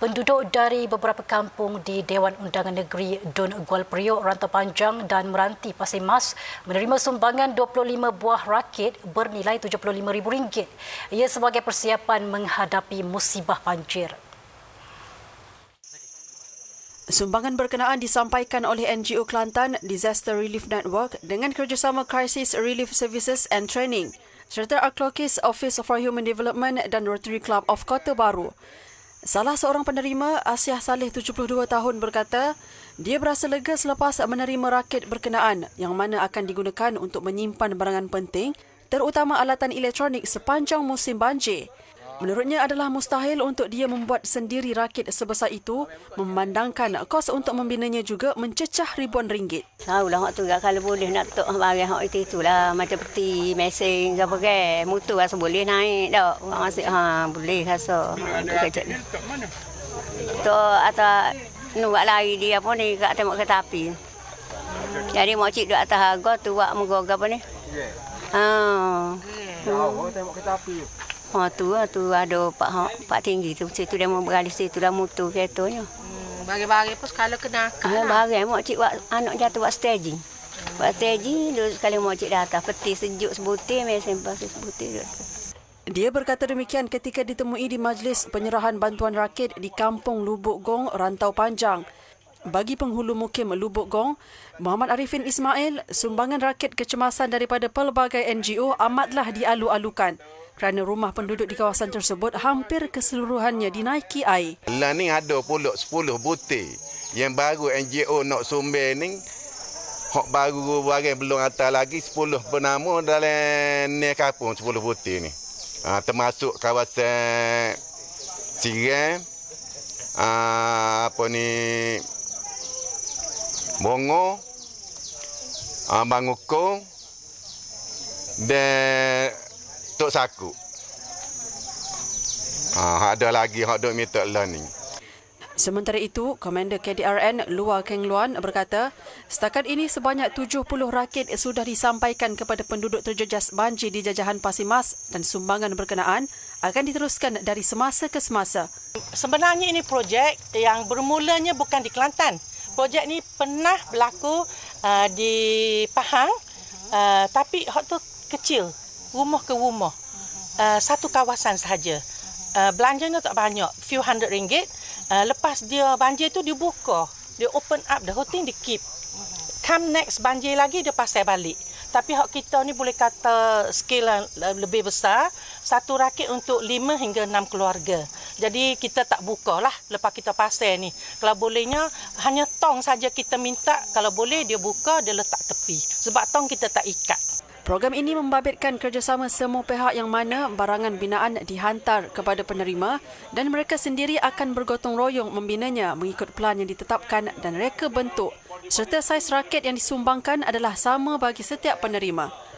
Penduduk dari beberapa kampung di Dewan Undangan Negeri Dun Gual Priok, Rantau Panjang dan Meranti Pasir Mas menerima sumbangan 25 buah rakit bernilai RM75,000. Ia sebagai persiapan menghadapi musibah banjir. Sumbangan berkenaan disampaikan oleh NGO Kelantan Disaster Relief Network dengan kerjasama Crisis Relief Services and Training serta Arklokis Office for Human Development dan Rotary Club of Kota Baru. Salah seorang penerima, Asiah Saleh 72 tahun berkata, dia berasa lega selepas menerima rakit berkenaan yang mana akan digunakan untuk menyimpan barangan penting terutama alatan elektronik sepanjang musim banjir. Menurutnya adalah mustahil untuk dia membuat sendiri rakit sebesar itu memandangkan kos untuk membinanya juga mencecah ribuan ringgit. Tahu lah hak tu gak kalau boleh nak tok barang hak itu itulah macam peti mesin apa ke mutu rasa boleh naik dak. Orang masih ha boleh rasa. Ha tu kecek ni. Tu atas nu buat lari dia apa ni kat tembok kereta api. Jadi mak cik duduk atas harga tu buat muka apa ni? Ha. Oh, tembok kereta api. Ha tu lah tu ada pak hak pak tinggi tu situ dia mau beralih situ dah mutu keretanya. Hmm, Bagi-bagi pun sekali kena Ah, barang mak cik buat anak jatuh buat staging. Buat staging dulu sekali mak cik dah atas peti sejuk sebutir mesin pasal sebutir dulu. Dia berkata demikian ketika ditemui di majlis penyerahan bantuan rakit di Kampung Lubuk Gong, Rantau Panjang. Bagi penghulu mukim Lubuk Gong, Muhammad Arifin Ismail, sumbangan rakit kecemasan daripada pelbagai NGO amatlah dialu-alukan kerana rumah penduduk di kawasan tersebut hampir keseluruhannya dinaiki air. Lah ni ada pula 10 butir yang baru NGO nak sumber ni hak baru barang belum atas lagi 10 bernama dalam ni kampung 10 butir ni. Ha, termasuk kawasan Siram ha, apa ni Bongo ha, Bangukong dan Tok Saku. Ha, ada lagi hak duk minta learning. Sementara itu, Komander KDRN Lua Keng Luan berkata, setakat ini sebanyak 70 rakit sudah disampaikan kepada penduduk terjejas banjir di jajahan Pasir Mas dan sumbangan berkenaan akan diteruskan dari semasa ke semasa. Sebenarnya ini projek yang bermulanya bukan di Kelantan. Projek ni pernah berlaku uh, di Pahang uh, tapi hak tu kecil, rumah ke rumah. Uh, satu kawasan sahaja. Uh, belanjanya tak banyak, few hundred ringgit. Uh, lepas dia banjir tu dia buka, dia open up the whole thing dia keep. Come next banjir lagi dia pasal balik. Tapi hak kita ni boleh kata skill lebih besar, satu rakit untuk lima hingga enam keluarga. Jadi kita tak buka lah lepas kita pasal ni. Kalau bolehnya hanya tong saja kita minta, kalau boleh dia buka, dia letak tepi. Sebab tong kita tak ikat. Program ini membabitkan kerjasama semua pihak yang mana barangan binaan dihantar kepada penerima dan mereka sendiri akan bergotong royong membinanya mengikut plan yang ditetapkan dan reka bentuk serta saiz rakit yang disumbangkan adalah sama bagi setiap penerima.